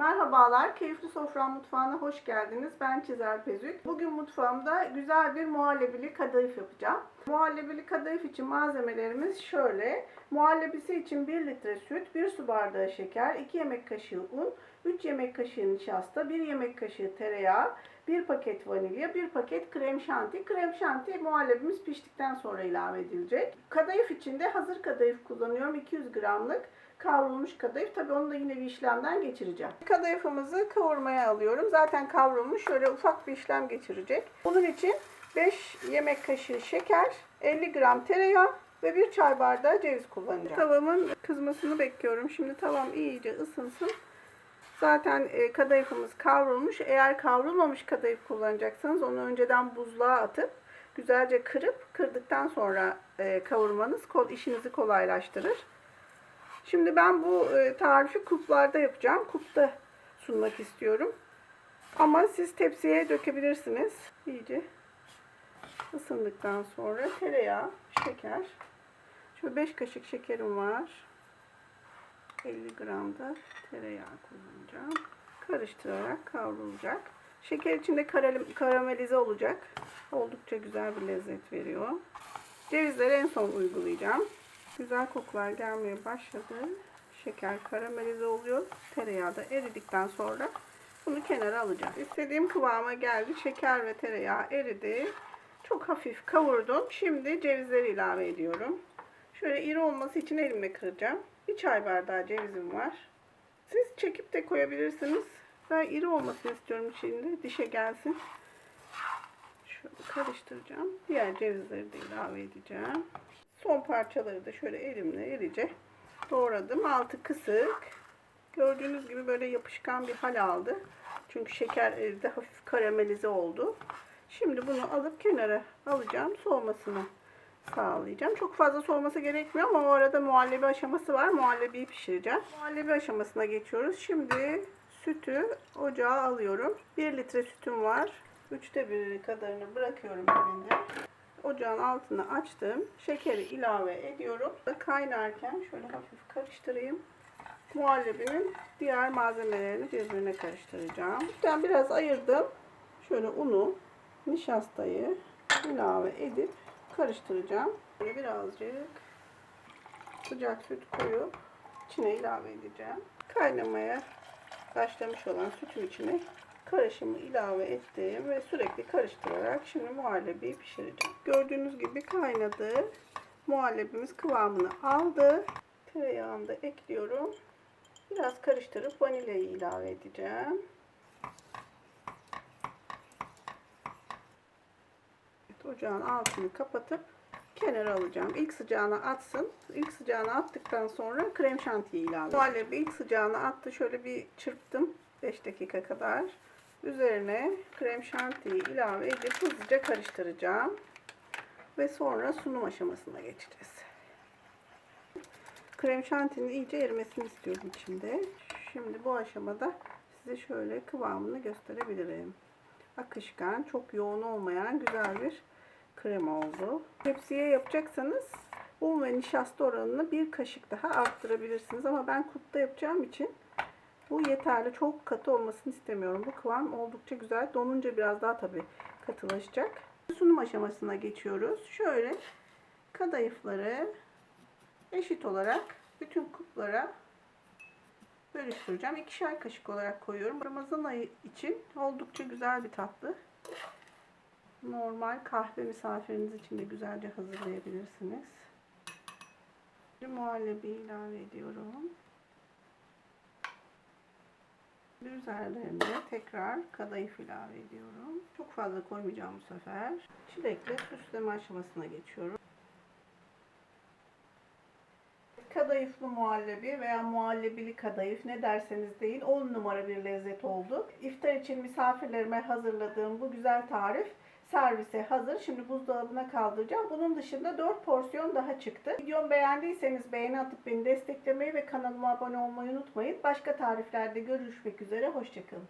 Merhabalar, Keyifli Sofra Mutfağı'na hoş geldiniz. Ben Çizer Pezük. Bugün mutfağımda güzel bir muhallebili kadayıf yapacağım. Muhallebili kadayıf için malzemelerimiz şöyle. Muhallebisi için 1 litre süt, 1 su bardağı şeker, 2 yemek kaşığı un, 3 yemek kaşığı nişasta, 1 yemek kaşığı tereyağı, 1 paket vanilya, 1 paket krem şanti. Krem şanti muhallebimiz piştikten sonra ilave edilecek. Kadayıf için de hazır kadayıf kullanıyorum. 200 gramlık kavrulmuş kadayıf. Tabii onu da yine bir işlemden geçireceğim. Kadayıfımızı kavurmaya alıyorum. Zaten kavrulmuş. Şöyle ufak bir işlem geçirecek. Bunun için 5 yemek kaşığı şeker, 50 gram tereyağı ve 1 çay bardağı ceviz kullanacağım. Tavamın kızmasını bekliyorum. Şimdi tavam iyice ısınsın. Zaten e, kadayıfımız kavrulmuş. Eğer kavrulmamış kadayıf kullanacaksanız onu önceden buzluğa atıp güzelce kırıp kırdıktan sonra e, kavurmanız işinizi kolaylaştırır. Şimdi ben bu e, tarifi kuplarda yapacağım. Kupta sunmak istiyorum. Ama siz tepsiye dökebilirsiniz. İyice ısındıktan sonra tereyağı, şeker. Şöyle 5 kaşık şekerim var. 50 gram da tereyağı kullanacağım. Karıştırarak kavrulacak. Şeker içinde karam- karamelize olacak. Oldukça güzel bir lezzet veriyor. Cevizleri en son uygulayacağım. Güzel kokular gelmeye başladı. Şeker karamelize oluyor. Tereyağı da eridikten sonra bunu kenara alacağım. İstediğim kıvama geldi. Şeker ve tereyağı eridi. Çok hafif kavurdum. Şimdi cevizleri ilave ediyorum. Şöyle iri olması için elimle kıracağım. Bir çay bardağı cevizim var. Siz çekip de koyabilirsiniz. Ben iri olmasını istiyorum içinde. Dişe gelsin. Şöyle karıştıracağım. Diğer cevizleri de ilave edeceğim. Son parçaları da şöyle elimle irice doğradım. Altı kısık. Gördüğünüz gibi böyle yapışkan bir hal aldı. Çünkü şeker eridi. Hafif karamelize oldu. Şimdi bunu alıp kenara alacağım. Soğumasını sağlayacağım. Çok fazla soğuması gerekmiyor ama o arada muhallebi aşaması var. Muhallebiyi pişireceğim. Muhallebi aşamasına geçiyoruz. Şimdi sütü ocağa alıyorum. 1 litre sütüm var. Üçte biri kadarını bırakıyorum elinde. Ocağın altını açtım. Şekeri ilave ediyorum. Kaynarken şöyle hafif karıştırayım. Muhallebinin diğer malzemelerini birbirine karıştıracağım. Sütten biraz ayırdım. Şöyle unu, nişastayı ilave edip karıştıracağım. Böyle birazcık sıcak süt koyup içine ilave edeceğim. Kaynamaya başlamış olan sütün içine karışımı ilave ettim ve sürekli karıştırarak şimdi muhallebiyi pişireceğim. Gördüğünüz gibi kaynadı. Muhallebimiz kıvamını aldı. Tereyağını da ekliyorum. Biraz karıştırıp vanilyayı ilave edeceğim. Ocağın altını kapatıp kenara alacağım. İlk sıcağına atsın. İlk sıcağına attıktan sonra krem şantiyi ilave. Muhallebi ilk sıcağına attı. Şöyle bir çırptım. 5 dakika kadar. Üzerine krem şantiyi ilave edip hızlıca karıştıracağım. Ve sonra sunum aşamasına geçeceğiz. Krem şantinin iyice erimesini istiyorum içinde. Şimdi bu aşamada size şöyle kıvamını gösterebilirim. Akışkan, çok yoğun olmayan güzel bir krema oldu. Tepsiye yapacaksanız un ve nişasta oranını bir kaşık daha arttırabilirsiniz. Ama ben kupta yapacağım için bu yeterli. Çok katı olmasını istemiyorum. Bu kıvam oldukça güzel. Donunca biraz daha tabii katılaşacak. Sunum aşamasına geçiyoruz. Şöyle kadayıfları eşit olarak bütün kuplara bölüştüreceğim. İkişer kaşık olarak koyuyorum. Ramazan ayı için oldukça güzel bir tatlı. Normal kahve misafiriniz için de güzelce hazırlayabilirsiniz. Muhallebi ilave ediyorum. Üzerlerine tekrar kadayıf ilave ediyorum. Çok fazla koymayacağım bu sefer. Çilekle süsleme aşamasına geçiyorum. Kadayıflı muhallebi veya muhallebili kadayıf ne derseniz deyin 10 numara bir lezzet oldu. İftar için misafirlerime hazırladığım bu güzel tarif servise hazır. Şimdi buzdolabına kaldıracağım. Bunun dışında 4 porsiyon daha çıktı. Videomu beğendiyseniz beğeni atıp beni desteklemeyi ve kanalıma abone olmayı unutmayın. Başka tariflerde görüşmek üzere. Hoşçakalın.